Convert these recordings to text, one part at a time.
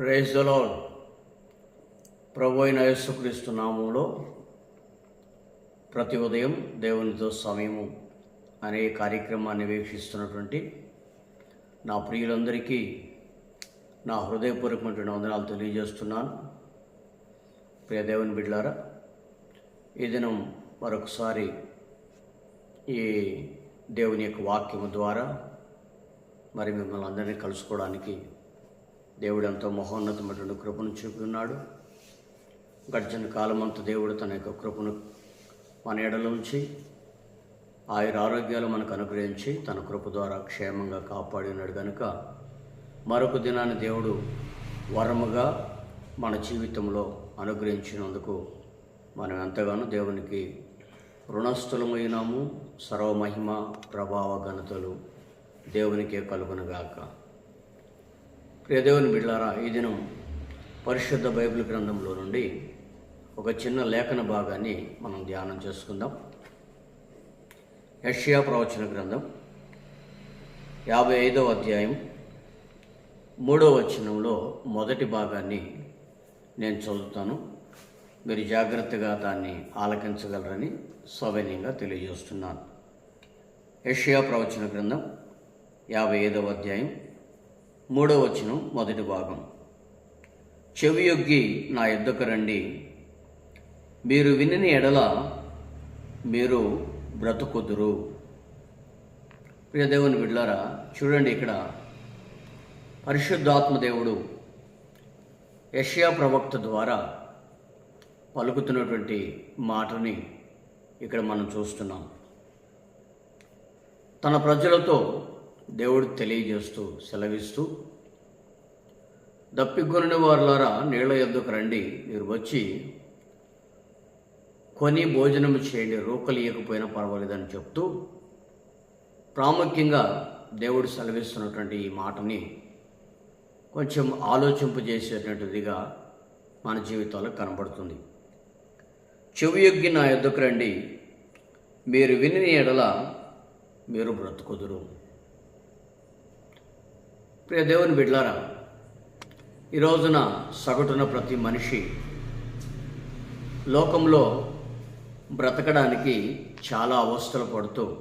Praise Dalal ప్రభు అయిన యేసుక్రీస్తు నామంలో ప్రతి ఉదయం దేవునితో సమయము అనే కార్యక్రమాన్ని వీక్షిస్తున్నటువంటి నా ప్రియులందరికీ నా హృదయపూర్వకమైనటువంటి వందనాలు తెలియజేస్తున్నాను. ప్రియ దేవుని బిడ్లారా ఈ దినం మరొకసారి ఈ దేవుని యొక్క వాక్యము ద్వారా మరి మిమ్మల్ని అందరినీ కలుసుకోవడానికి దేవుడు ఎంతో మహోన్నతమైనటువంటి కృపను చూపుతున్నాడు. గడిచిన కాలమంతా దేవుడు తన యొక్క కృపను మన ఎడలో ఉంచి ఆయుర ఆరోగ్యాలు మనకు అనుగ్రహించి తన కృప ద్వారా క్షేమంగా కాపాడినాడు కనుక మరొక దినాన్ని దేవుడు వరముగా మన జీవితంలో అనుగ్రహించినందుకు మనం ఎంతగానో దేవునికి రుణస్థులమైనాము. సర్వమహిమ ప్రభావ ఘనతలు దేవునికే కలుగునుగాక. ప్రియదేవుని బిడ్లారా ఈ దినం పరిశుద్ధ బైబిల్ గ్రంథంలో నుండి ఒక చిన్న లేఖన భాగాన్ని మనం ధ్యానం చేసుకుందాం. యష్యా ప్రవచన గ్రంథం యాభై ఐదవ అధ్యాయం మూడవ వచనంలో మొదటి భాగాన్ని నేను చదువుతాను. మీరు జాగ్రత్తగా దాన్ని ఆలకించగలరని సౌజన్యంగా తెలియజేస్తున్నాను. యష్యా ప్రవచన గ్రంథం యాభై ఐదవ అధ్యాయం మూడవ వచనం మొదటి భాగం. చెవియొగ్గి నా యుద్ధకు రండి. మీరు వినిన ఎడల మీరు బ్రతుకుదురు. ప్రియదేవుని బిడ్లారా చూడండి ఇక్కడ. పరిశుద్ధాత్మ దేవుడు యష్యా ప్రవక్త ద్వారా పలుకుతున్నటువంటి మాటని ఇక్కడ మనం చూస్తున్నాం. తన ప్రజలతో దేవుడు తెలియజేస్తూ సెలవిస్తూ దప్పిగొని వారులారా నీళ్ళ యొద్దకు రండి. మీరు వచ్చి కొని భోజనం చేయండి. రూకలు పర్వాలేదని చెప్తూ ప్రాముఖ్యంగా దేవుడు సెలవిస్తున్నటువంటి ఈ మాటని కొంచెం ఆలోచింపజేసేటటువంటిదిగా మన జీవితాల్లో కనబడుతుంది. చెవియొగ్గి నా ఎద్దుకు రండి. మీరు విని ఎడల మీరు బ్రతుకుదురు. ప్రియ దేవుని బిడ్లారా ఈ రోజున సగటున ప్రతి మనిషి లోకంలో బ్రతకడానికి చాలా అవస్థలు పడుతూ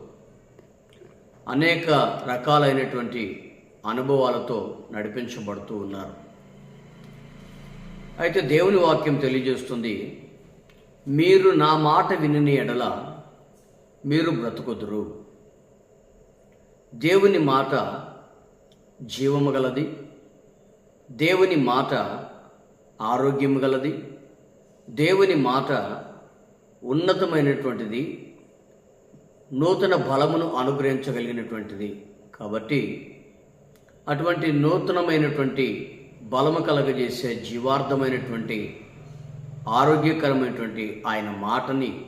అనేక రకాలైనటువంటి అనుభవాలతో నడిపించబడుతూ ఉన్నారు. అయితే దేవుని వాక్యం తెలియజేస్తుంది మీరు నా మాట విని ఎడల మీరు బ్రతుకుదురు. దేవుని మాట జీవము గలది. దేవుని మాట ఆరోగ్యము గలది. దేవుని మాట ఉన్నతమైనటువంటిది. నూతన బలమును అనుగ్రహించగలిగినటువంటిది. కాబట్టి అటువంటి నూతనమైనటువంటి బలము కలగజేసే జీవార్థమైనటువంటి ఆరోగ్యకరమైనటువంటి ఆయన మాటని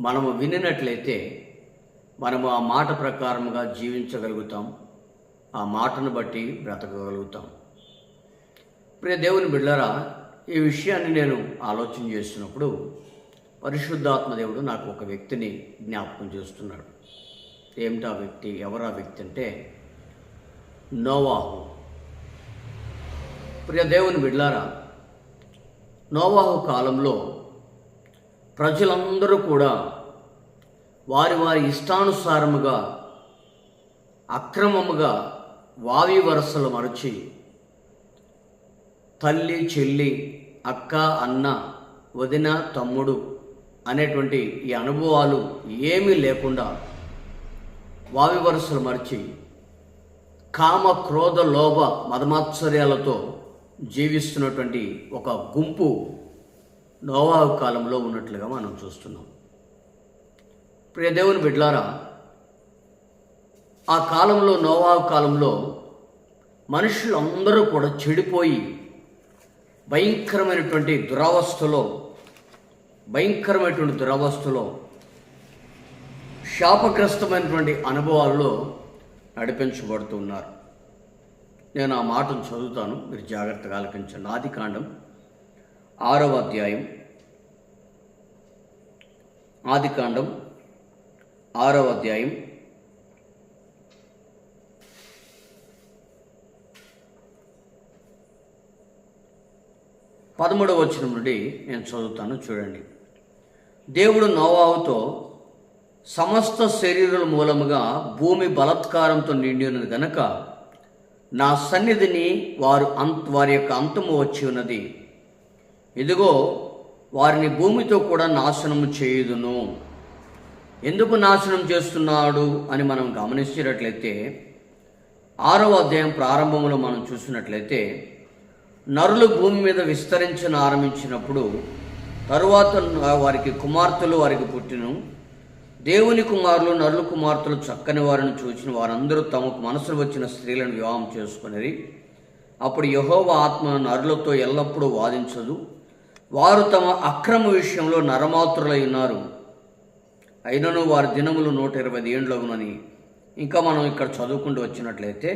మనము వినినట్లయితే మనము ఆ మాట ప్రకారముగా జీవించగలుగుతాం. ఆ మాటను బట్టి బ్రతకగలుగుతాం. ప్రియ దేవుని బిడ్డరా ఈ విషయాన్ని నేను ఆలోచన చేస్తున్నప్పుడు పరిశుద్ధాత్మ దేవుడు నాకు ఒక వ్యక్తిని జ్ఞాపకం చేస్తున్నాడు. ఏమిటా వ్యక్తి? ఎవరా వ్యక్తి అంటే నోవాహు. ప్రియ దేవుని బిడ్లారా నోవాహు కాలంలో ప్రజలందరూ కూడా వారి వారి ఇష్టానుసారముగా అక్రమముగా వావి వరసలు మరచి తల్లి చెల్లి అక్క అన్న వదిన తమ్ముడు అనేటువంటి ఈ అనుభవాలు ఏమీ లేకుండా వావి వరుసలు మరచి కామ క్రోధ లోభ మదమాత్సర్యాలతో జీవిస్తున్నటువంటి ఒక గుంపు నోవాహు కాలంలో ఉన్నట్లుగా మనం చూస్తున్నాం. ప్రియదేవుని బిడ్లారా ఆ కాలంలో నోవాహు కాలంలో మనుషులందరూ కూడా చెడిపోయి భయంకరమైనటువంటి దురవస్థలో భయంకరమైనటువంటి దురవస్థలో శాపగ్రస్తమైనటువంటి అనుభవాల్లో నడిపించబడుతున్నారు. నేను ఆ మాటను చదువుతాను. మీరు జాగ్రత్తగా ఆలకించండి. ఆది కాండం ఆరవ అధ్యాయం. ఆది కాండం ఆరవ అధ్యాయం. పదమూడవ వచనం నుండి నేను చదువుతాను చూడండి. దేవుడు నోవావుతో సమస్త శరీరుల మూలముగా భూమి బలత్కారంతో నిండి ఉన్నది గనక నా సన్నిధిని వారు అంత వారి యొక్క అంతము వచ్చి ఉన్నది. ఇదిగో వారిని భూమితో కూడా నాశనము చేయుదును. ఎందుకు నాశనం చేస్తున్నాడు అని మనం గమనించినట్లయితే ఆరవ అధ్యాయం ప్రారంభంలో మనం చూసినట్లయితే నరులు భూమి మీద విస్తరించిన ఆరంభించినప్పుడు తరువాత వారికి కుమార్తెలు వారికి పుట్టిను. దేవుని కుమారులు నరుల కుమార్తెలు చక్కని వారిని చూసిన వారందరూ తమకు మనసులు వచ్చిన స్త్రీలను వివాహం చేసుకునేది అప్పుడు యహోవ ఆత్మ నరులతో ఎల్లప్పుడూ వాదించదు. వారు తమ అక్రమ విషయంలో నరమాతులై ఉన్నారు. అయినను వారి దినములు నూట ఇరవై ఏండ్లగునని. ఇంకా మనం ఇక్కడ చదువుకుంటూ వచ్చినట్లయితే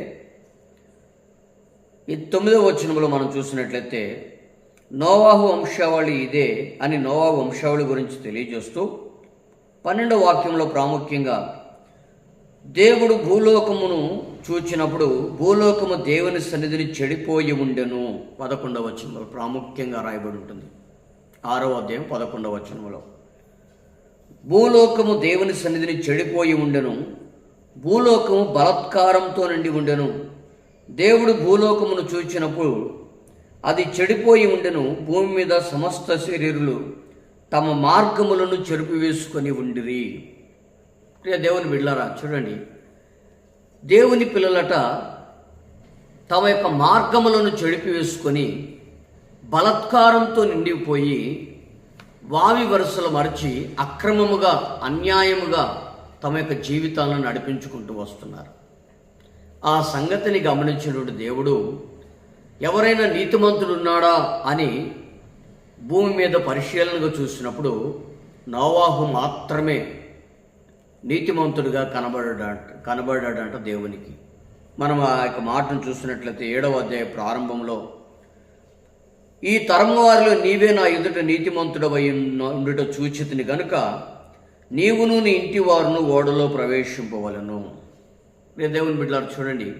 ఈ తొమ్మిదవ వచనంలో మనం చూసినట్లయితే నోవాహు వంశావళి ఇదే అని నోవాహు వంశావళి గురించి తెలియజేస్తూ పన్నెండవ వాక్యంలో ప్రాముఖ్యంగా దేవుడు భూలోకమును చూచినప్పుడు భూలోకము దేవుని సన్నిధిని చెడిపోయి ఉండెను. పదకొండవ వచనంలో ప్రాముఖ్యంగా రాయబడి ఉంటుంది. ఆరవ అధ్యాయం పదకొండవ వచనంలో. భూలోకము దేవుని సన్నిధిని చెడిపోయి ఉండెను. భూలోకము బలత్కారంతో నిండి ఉండెను. దేవుడు భూలోకమును చూచినప్పుడు అది చెడిపోయి ఉండెను భూమి మీద సమస్త శరీరులు తమ మార్గములను చెరిపివేసుకొని ఉండిరి. ప్రియ దేవుని బిళ్ళారా చూడండి. దేవుని పిల్లలట తమ యొక్క మార్గములను చెడిపి వేసుకొని బలత్కారంతో నిండిపోయి వావి వరుసలు మరచి అక్రమముగా అన్యాయముగా తమ యొక్క జీవితాలను నడిపించుకుంటూ వస్తున్నారు. ఆ సంగతిని గమనించినటువంటి దేవుడు ఎవరైనా నీతిమంతుడు ఉన్నాడా అని భూమి మీద పరిశీలనగా చూసినప్పుడు నోవాహు మాత్రమే నీతిమంతుడిగా కనబడాడంట కనబడాడంట దేవునికి. మనం ఆ యొక్క మాటను చూసినట్లయితే ఏడవ అధ్యాయ ప్రారంభంలో ఈ తరం వారిలో నీవే నా ఎదుట నీతిమంతుడవై ఉన్న- ఉండుట చూచితిని గనుక నీవును నీ ఇంటి వారును ఓడలో ప్రవేశింపవలను. నేను దేవుని బిడ్డలారు చూడండి.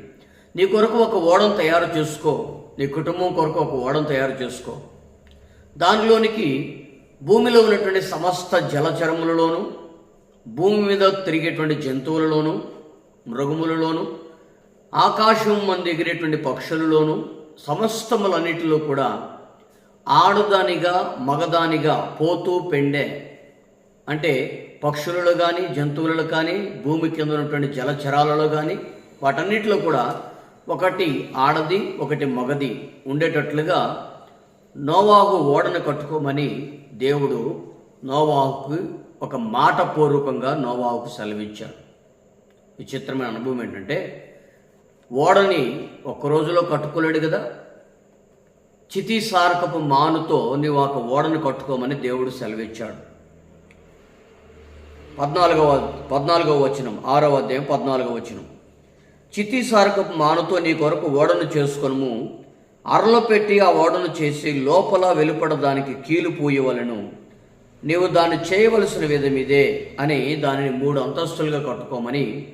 నీ కొరకు ఒక ఓడం తయారు చేసుకో. నీ కుటుంబం కొరకు ఒక ఓడం తయారు చేసుకో. దానిలోనికి భూమిలో ఉన్నటువంటి సమస్త జలచరములలోనూ భూమి మీద తిరిగేటువంటి జంతువులలోను మృగములలోనూ ఆకాశం మంది ఎగిరేటువంటి పక్షులలోనూ సమస్తములన్నిటిలో కూడా ఆడదానిగా మగదానిగా పోతూ పెండే అంటే పక్షులలో కానీ జంతువులలో కానీ భూమి కింద ఉన్నటువంటి జలచరాలలో కానీ వాటన్నిటిలో కూడా ఒకటి ఆడది ఒకటి మగది ఉండేటట్లుగా నోవాహు ఓడను కట్టుకోమని దేవుడు నోవాహుకు ఒక మాట పూర్వకంగా నోవాహుకు సెలవిచ్చాడు విచిత్రమైన అనుభవం ఏంటంటే ఓడని ఒక్క రోజులో కట్టుకోలేడు కదా. చితి సారకపు మానుతో నీవు ఒక ఓడను కట్టుకోమని దేవుడు సెలవిచ్చాడు. పద్నాలుగవ పద్నాలుగవ వచనం ఆరవ అధ్యాయం పద్నాలుగవ వచనం. చితి సారకపు మానుతో నీ కొరకు ఓడను చేసుకొనుము. అరలో పెట్టి ఆ ఓడను చేసి లోపల వెలుపడ దానికి కీలు పూయవలను. నీవు దాన్ని చేయవలసిన విధం ఇదే అని దానిని మూడు అంతస్తులుగా కట్టుకోమని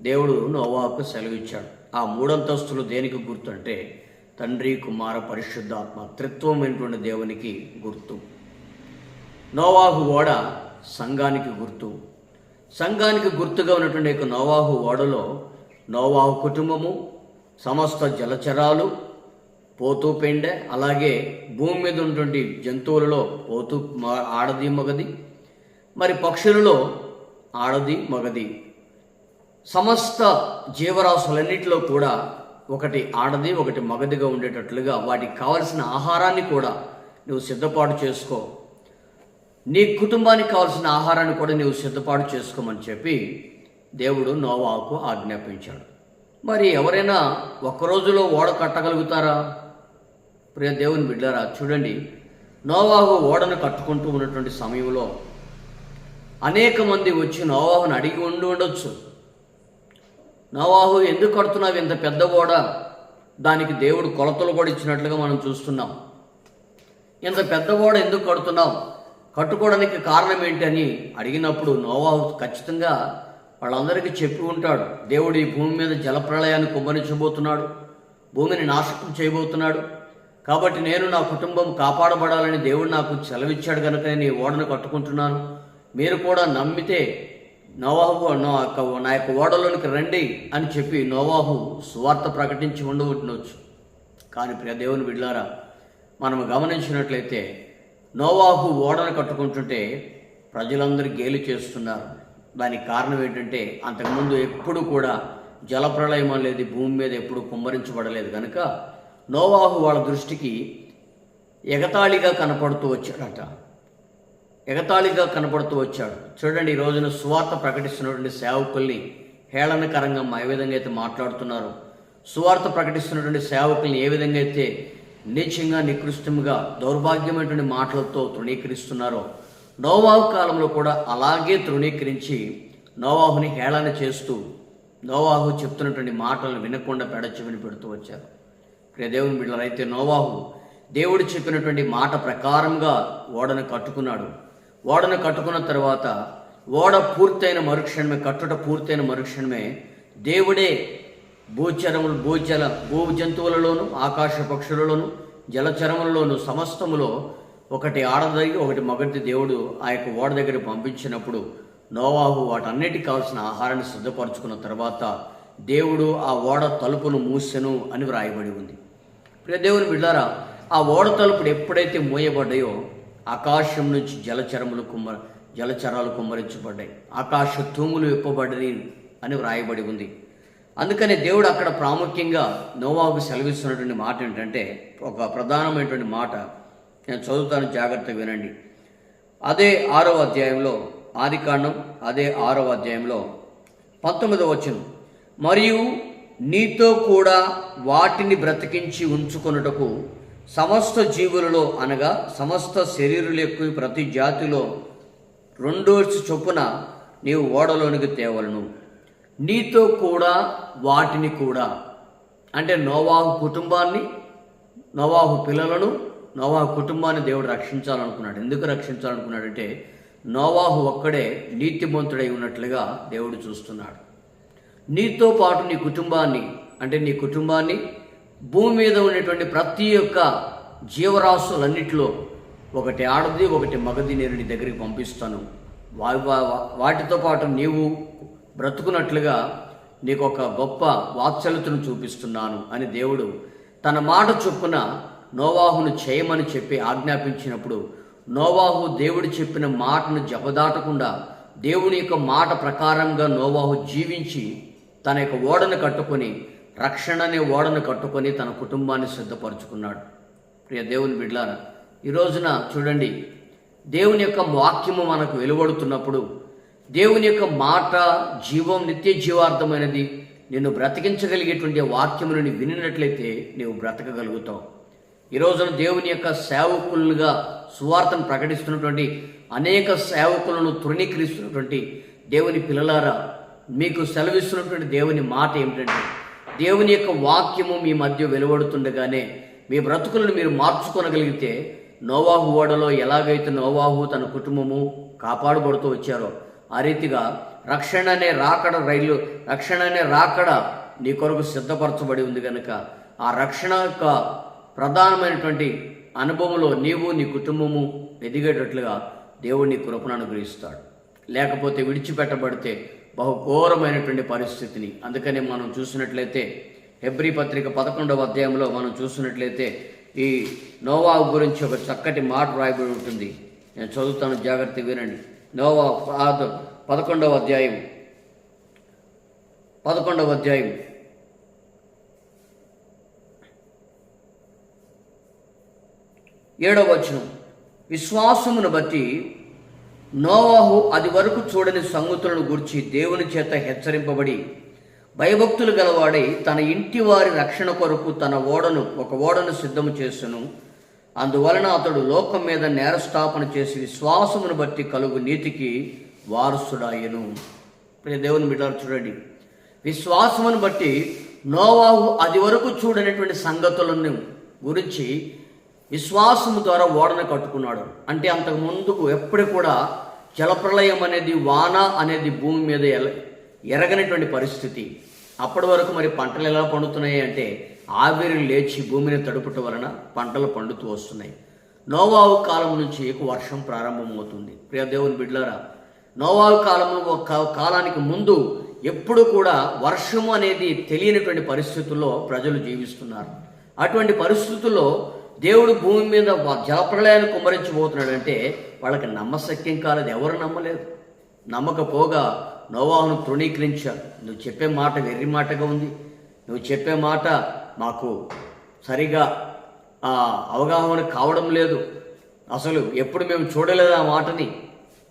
దేవుడు నోవాకు సెలవిచ్చాడు. ఆ మూడు అంతస్తులు దేనికి గుర్తుంటే తండ్రి కుమార పరిశుద్ధాత్మ త్రిత్వమైనటువంటి దేవునికి గుర్తు. నోవాహు ఓడ సంఘానికి గుర్తు. సంఘానికి గుర్తుగా ఉన్నటువంటి యొక్క నోవాహు ఓడలో నోవాహు కుటుంబము సమస్త జలచరాలు పోతూ పెండె అలాగే భూమి మీద ఉన్నటువంటి జంతువులలో పోతూ మ- ఆడది మగది మరి పక్షులలో ఆడది మగది. సమస్త జీవరాశులన్నిటిలో కూడా ఒకటి ఆడది ఒకటి మగదిగా ఉండేటట్లుగా వాటికి కావలసిన ఆహారాన్ని కూడా నువ్వు సిద్ధపాటు చేసుకో. నీ కుటుంబానికి కావాల్సిన ఆహారాన్ని కూడా నీవు సిద్ధపాటు చేసుకోమని చెప్పి దేవుడు నోవాకు ఆజ్ఞాపించాడు. మరి ఎవరైనా ఒక్క రోజులో ఓడ కట్టగలుగుతారా? ప్రియ దేవుని బిడ్డారా చూడండి. నోవాహు ఓడను కట్టుకుంటూ ఉన్నటువంటి సమయంలో అనేక మంది వచ్చి నోవాహుని అడిగి ఉండి ఉండొచ్చు. నోవాహు ఎందుకు కడుతున్నావు ఇంత పెద్ద ఓడ? దానికి దేవుడు కొలతలు కూడా ఇచ్చినట్లుగా మనం చూస్తున్నాం. ఇంత పెద్ద ఓడ ఎందుకు కడుతున్నావు? కట్టుకోవడానికి కారణం ఏంటని అడిగినప్పుడు నోవాహు ఖచ్చితంగా వాళ్ళందరికీ చెప్పి ఉంటాడు. దేవుడు ఈ భూమి మీద జలప్రళయాన్ని కుమ్మరించబోతున్నాడు. భూమిని నాశనం చేయబోతున్నాడు. కాబట్టి నేను నా కుటుంబం కాపాడబడాలని దేవుడు నాకు సెలవిచ్చాడు కనుక నేను ఈ ఓడను కట్టుకుంటున్నాను. మీరు కూడా నమ్మితే నోవాహు నా యొక్క నా యొక్క ఓడలోనికి రండి అని చెప్పి నోవాహు సువార్త ప్రకటించి ఉండవచ్చు కానీ ప్రియ దేవుని బిడ్లారా మనం గమనించినట్లయితే నోవాహు ఓడను కట్టుకుంటుంటే ప్రజలందరూ గేలి చేస్తున్నారు. దానికి కారణం ఏంటంటే అంతకుముందు ఎప్పుడు కూడా జలప్రళయం అనేది భూమి మీద ఎప్పుడు కుమ్మరించబడలేదు. కనుక నోవాహు వాళ్ళ దృష్టికి ఎగతాళిగా కనపడుతూ వచ్చాడట. ఎగతాళిగా కనపడుతూ వచ్చాడు. చూడండి ఈ రోజున సువార్త ప్రకటిస్తున్నటువంటి సేవకుల్ని హేళనకరంగా ఏ విధంగా అయితే మాట్లాడుతున్నారు సువార్త ప్రకటిస్తున్నటువంటి సేవకుల్ని ఏ విధంగా అయితే నీచంగా నికృష్టముగా దౌర్భాగ్యమైనటువంటి మాటలతో తృణీకరిస్తున్నారో నోవాహు కాలంలో కూడా అలాగే తృణీకరించి నోవాహుని హేళన చేస్తూ నోవాహు చెప్తున్నటువంటి మాటలను వినకుండా పెడచెవిని పెడుతూ వచ్చారు. ప్రియ దేవుని బిడ్డలైతే నోవాహు దేవుడు చెప్పినటువంటి మాట ప్రకారంగా ఓడను కట్టుకున్నాడు. ఓడను కట్టుకున్న తర్వాత ఓడ పూర్తయిన మరుక్షణమే కట్టుట పూర్తయిన మరుక్షణమే దేవుడే భూచరములు భూజల భూ జంతువులలోను ఆకాశ పక్షులలోను జలచరములలోను సమస్తములో ఒకటి ఆడదగి ఒకటి మగటి దేవుడు ఆ యొక్క ఓడ దగ్గర పంపించినప్పుడు నోవాహు వాటన్నిటికి కావాల్సిన ఆహారాన్ని సిద్ధపరచుకున్న తర్వాత దేవుడు ఆ ఓడ తలుపును మూసెను అని వ్రాయబడి ఉంది. ప్రియ దేవుని బిడ్డారా ఆ ఓడ తలుపులు ఎప్పుడైతే మూయబడ్డాయో ఆకాశం నుంచి జలచరములు కుమ్మ జలచరాలు కుమ్మరించబడ్డాయి. ఆకాశ తూములు విప్పబడ్డాయి అని వ్రాయబడి ఉంది. అందుకనే దేవుడు అక్కడ ప్రాముఖ్యంగా నోవాకు సెలవిస్తున్నటువంటి మాట ఏంటంటే ఒక ప్రధానమైనటువంటి మాట నేను చదువుతాను జాగ్రత్తగా వినండి. అదే ఆరవ అధ్యాయంలో ఆదికాండం అదే ఆరవ అధ్యాయంలో పంతొమ్మిదవ వచ్చిన మరియు నీతో కూడా వాటిని బ్రతికించి ఉంచుకొనుటకు సమస్త జీవులలో అనగా సమస్త శరీరుల యొక్క ప్రతి జాతిలో రెండోసి చొప్పున నీవు ఓడలోనికి తేవలను. నీతో కూడా వాటిని కూడా. అంటే నోవాహు కుటుంబాన్ని నోవాహు పిల్లలను నోవాహు కుటుంబాన్ని దేవుడు రక్షించాలనుకున్నాడు. ఎందుకు రక్షించాలనుకున్నాడంటే నోవాహు ఒక్కడే నీతిమంతుడై ఉన్నట్లుగా దేవుడు చూస్తున్నాడు. నీతో పాటు నీ కుటుంబాన్ని అంటే నీ కుటుంబాన్ని భూమి మీద ఉన్నటువంటి ప్రతి ఒక్క జీవరాశులన్నిటిలో ఒకటి ఆడది ఒకటి మగది నేను నీ దగ్గరికి పంపిస్తాను. వాటితో పాటు నీవు బ్రతుకున్నట్లుగా నీకు ఒక గొప్ప వాత్సల్యతను చూపిస్తున్నాను అని దేవుడు తన మాట చొప్పున నోవాహును చేయమని చెప్పి ఆజ్ఞాపించినప్పుడు నోవాహు దేవుడు చెప్పిన మాటను జపదాటకుండా దేవుని యొక్క మాట ప్రకారంగా నోవాహు జీవించి తన యొక్క ఓడను కట్టుకొని రక్షణ అనే ఓడను కట్టుకొని తన కుటుంబాన్ని సిద్ధపరచుకున్నాడు. ప్రియ దేవుని బిడ్లారా ఈ రోజున చూడండి దేవుని యొక్క వాక్యము మనకు వెలువడుతున్నప్పుడు దేవుని యొక్క మాట జీవం నిత్య జీవార్థమైనది. నిన్ను బ్రతికించగలిగేటువంటి వాక్యములను వినినట్లయితే నీవు బ్రతకగలుగుతావు. ఈ రోజున దేవుని యొక్క సేవకులుగా సువార్తను ప్రకటిస్తున్నటువంటి అనేక సేవకులను తృణీకరిస్తున్నటువంటి దేవుని పిల్లలారా మీకు సెలవిస్తున్నటువంటి దేవుని మాట ఏమిటంటే దేవుని యొక్క వాక్యము మీ మధ్య వెలువడుతుండగానే మీ బ్రతుకులను మీరు మార్చుకొనగలిగితే నోవాహు ఓడలో ఎలాగైతే నోవాహు తన కుటుంబము కాపాడబడుతూ వచ్చారో ఆ రీతిగా రక్షణ అనే రాకడ రైలు రక్షణ అనే రాకడ నీ కొరకు సిద్ధపరచబడి ఉంది కనుక ఆ రక్షణ యొక్క ప్రధానమైనటువంటి అనుభవంలో నీవు నీ కుటుంబము ఎదిగేటట్లుగా దేవుడు నీ కృపను అనుగ్రహిస్తాడు. లేకపోతే విడిచిపెట్టబడితే బహుఘోరమైనటువంటి పరిస్థితిని. అందుకనే మనం చూసినట్లయితే హెబ్రి పత్రిక పదకొండవ అధ్యాయంలో మనం చూసినట్లయితే ఈ నోవా గురించి ఒక చక్కటి మాట రాయబడి ఉంటుంది. నేను చదువుతాను జాగ్రత్త వినండి. నోవా పాద- పదకొండవ అధ్యాయం. పదకొండవ అధ్యాయం. ఏడవ వచనం. విశ్వాసమును బట్టి నోవాహు అది వరకు చూడని సంగతులను గురించి దేవుని చేత హెచ్చరింపబడి భయభక్తులు గలవాడై తన ఇంటి వారి రక్షణ కొరకు తన ఓడను ఒక ఓడను సిద్ధము చేసును. అందువలన అతడు లోకం మీద నేరస్థాపన చేసి విశ్వాసమును బట్టి కలుగు నీతికి వారసుడాయను ప్రియ దేవుని బిడ్డలు చూడండి. విశ్వాసమును బట్టి నోవాహు అది వరకు చూడనటువంటి సంగతులను గురించి విశ్వాసము ద్వారా ఓడను కట్టుకున్నాడు. అంటే అంతకు ముందుకు ఎప్పుడు కూడా జలప్రలయం అనేది వాన అనేది భూమి మీద ఎర ఎరగనటువంటి పరిస్థితి. అప్పటి వరకు మరి పంటలు ఎలా పండుతున్నాయి అంటే ఆవిరి లేచి భూమిని తడుపుట వలన పంటలు పండుతూ వస్తున్నాయి. నోవావు కాలం నుంచి ఎక్కువ వర్షం ప్రారంభమవుతుంది. ప్రియ దేవుని బిడ్లారా నోవావు కాలము ఒక కాలానికి ముందు ఎప్పుడు కూడా వర్షము అనేది తెలియనటువంటి పరిస్థితుల్లో ప్రజలు జీవిస్తున్నారు. అటువంటి పరిస్థితుల్లో దేవుడు భూమి మీద జలప్రలయాన్ని జలప్రళయాన్ని కుమ్మరించబోతున్నాడంటే వాళ్ళకి నమ్మశక్యం కాలేదు ఎవరు నమ్మలేదు. నమ్మకపోగా నోవాహును తృణీకరించాడు నువ్వు చెప్పే మాట వెర్రి మాటగా ఉంది. నువ్వు చెప్పే మాట మాకు సరిగా ఆ, అవగాహన కావడం లేదు. అసలు ఎప్పుడు మేము చూడలేదు ఆ మాటని.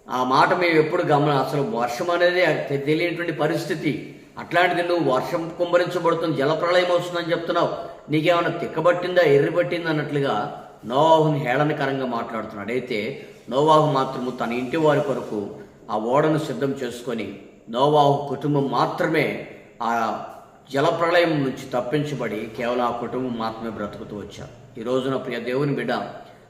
ఆ మాట మేము ఎప్పుడు గమన అసలు వర్షం అనేది తెలియనటువంటి పరిస్థితి. అట్లాంటిది నువ్వు వర్షం కుంభరించబడుతుంది జలప్రళయం వస్తుందని చెప్తున్నావు. నీకేమైనా తిక్కబట్టిందా ఎర్రి పట్టిందా అన్నట్లుగా నోవాహుని హేళనకరంగా మాట్లాడుతున్నాడు. అయితే నోవాహు మాత్రము తన ఇంటి వారి కొరకు ఆ ఓడను సిద్ధం చేసుకొని నోవాహు కుటుంబం మాత్రమే ఆ జలప్రళయం నుంచి తప్పించబడి కేవలం ఆ కుటుంబం మాత్రమే బ్రతుకుతూ వచ్చారు. ఈ రోజున ప్రియ దేవుని బిడ్డ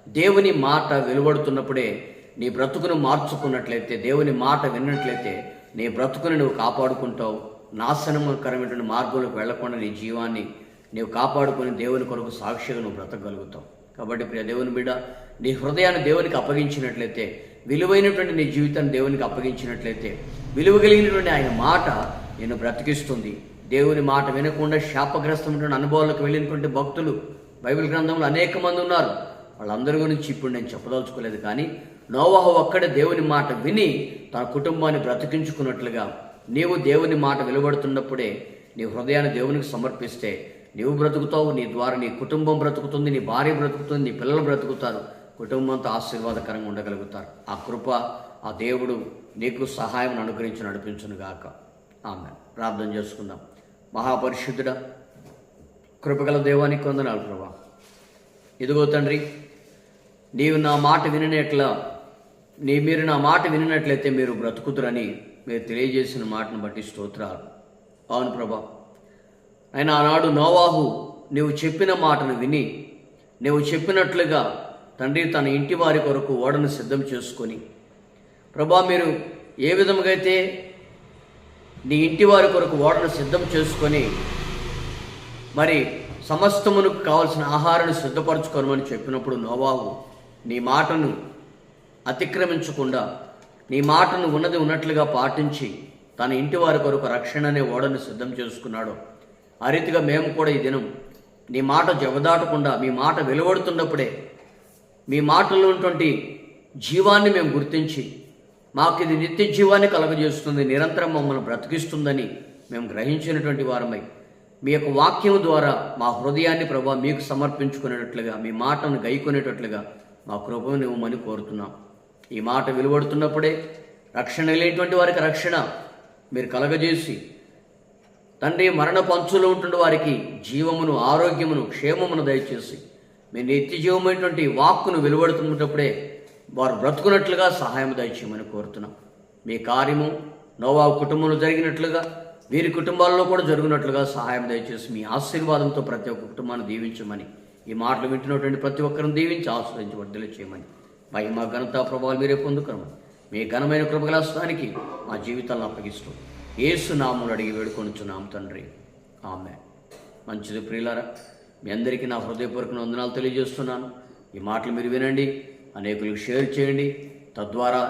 దేవుని మాట వెలువడుతున్నప్పుడే నీ బ్రతుకును మార్చుకున్నట్లయితే దేవుని మాట విన్నట్లయితే నీ బ్రతుకుని నువ్వు కాపాడుకుంటావు. నాశనకరమైనటువంటి మార్గంలోకి వెళ్ళకుండా నీ జీవాన్ని నీవు కాపాడుకొని దేవుని కొరకు సాక్షిగా నువ్వు బ్రతకగలుగుతావు. కాబట్టి ప్రియ దేవుని బిడ్డ నీ హృదయాన్ని దేవునికి అప్పగించినట్లయితే విలువైనటువంటి నీ జీవితాన్ని దేవునికి అప్పగించినట్లయితే విలువ కలిగినటువంటి ఆయన మాట నిన్ను బ్రతికిస్తుంది. దేవుని మాట వినకుండా శాపగ్రస్తమైనటువంటి అనుభవాలకు వెళ్ళినటువంటి భక్తులు బైబిల్ గ్రంథంలో అనేక మంది ఉన్నారు. వాళ్ళందరి గురించి ఇప్పుడు నేను చెప్పదలుచుకోలేదు కానీ నోవాహ ఒక్కడే దేవుని మాట విని తన కుటుంబాన్ని బ్రతికించుకున్నట్లుగా నీవు దేవుని మాట వెలువడుతున్నప్పుడే నీ హృదయాన్ని దేవునికి సమర్పిస్తే నీవు బ్రతుకుతావు నీ ద్వారా నీ కుటుంబం బ్రతుకుతుంది నీ భార్య బ్రతుకుతుంది నీ పిల్లలు బ్రతుకుతారు. కుటుంబంతో ఆశీర్వాదకరంగా ఉండగలుగుతారు. ఆ కృప ఆ దేవుడు నీకు సహాయం అనుగ్రహించి నడిపించును గాక ఆమె ప్రార్థన చేసుకుందాం. మహాపరిశుద్ధుడ కృపగల దేవానికి వందనాలు ప్రభా. ఇదిగో తండ్రి నీవు నా మాట వినినట్లా నీ మీరు నా మాట వినినట్లయితే మీరు బ్రతుకుతురని మీరు తెలియజేసిన మాటను బట్టి స్తోత్రాలు. అవును ప్రభా. ఆయన ఆనాడు నోవాహు నీవు చెప్పిన మాటను విని నీవు చెప్పినట్లుగా తండ్రి తన ఇంటి వారి కొరకు ఓడను సిద్ధం చేసుకొని ప్రభా మీరు ఏ విధముగా అయితే నీ ఇంటి వారి కొరకు ఓడను సిద్ధం చేసుకొని మరి సమస్తమునకు కావలసిన ఆహారాన్ని సిద్ధపరచుకోనమని చెప్పినప్పుడు నోవాహు నీ మాటను అతిక్రమించకుండా నీ మాటను ఉన్నది ఉన్నట్లుగా పాటించి తన ఇంటి వారి కొరకు రక్షణ అనే ఓడను సిద్ధం చేసుకున్నాడు. ఆ రీతిగా మేము కూడా ఈ దినం నీ మాట జవదాటకుండా మీ మాట వెలువడుతున్నప్పుడే మీ మాటల్లో ఉన్నటువంటి జీవాన్ని మేము గుర్తించి మాకు ఇది నిత్య జీవాన్ని కలగజేస్తుంది నిరంతరం మమ్మల్ని బ్రతికిస్తుందని మేము గ్రహించినటువంటి వారమై మీ యొక్క వాక్యం ద్వారా మా హృదయాన్ని ప్రభా మీకు సమర్పించుకునేటట్లుగా మీ మాటను గైకొనేటట్లుగా మా కృపను ఇవ్వమని కోరుతున్నాం. ఈ మాట వెలువడుతున్నప్పుడే రక్షణ లేనటువంటి వారికి రక్షణ మీరు కలగజేసి తండ్రి మరణ పంచులో ఉంటున్న వారికి జీవమును ఆరోగ్యమును క్షేమమును దయచేసి మీ నిత్య జీవమైనటువంటి వాక్కును వెలువడుతున్నప్పుడే వారు బ్రతుకున్నట్లుగా సహాయం దయచేయమని కోరుతున్నాం. మీ కార్యము నోవా కుటుంబంలో జరిగినట్లుగా వీరి కుటుంబాల్లో కూడా జరుగునట్లుగా సహాయం దయచేసి మీ ఆశీర్వాదంతో ప్రతి ఒక్క కుటుంబాన్ని దీవించమని ఈ మాటలు వింటున్నటువంటి ప్రతి ఒక్కరిని దీవించి ఆశ్రయించి వర్ధలు చేయమని. మహిమ ఘనత ప్రభావాలు మీరే పొందుకురమని మీ ఘనమైన కృపగలాస్తానికి మా జీవితాలను అప్పగిస్తూ ఏసు నాములు అడిగి వేడుకొనుచున్నాం తండ్రి. ఆమె మంచిది ప్రియులారా మీ అందరికీ నా హృదయపూర్వక వందనాలు తెలియజేస్తున్నాను. ఈ మాటలు మీరు వినండి అనేకులకు షేర్ చేయండి తద్వారా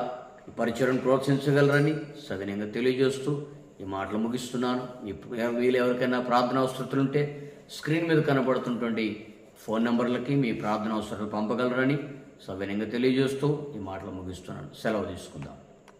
ఈ పరిచయం ప్రోత్సహించగలరని సవినయంగా తెలియజేస్తూ ఈ మాటలు ముగిస్తున్నాను. మీ వీళ్ళు ఎవరికైనా ప్రార్థన అవసరతలు ఉంటే స్క్రీన్ మీద కనబడుతున్నటువంటి ఫోన్ నెంబర్లకి మీ ప్రార్థన అవసరాలు పంపగలరని సవినయంగా తెలియజేస్తూ ఈ మాటలు ముగిస్తున్నాను. సెలవు తీసుకుందాం.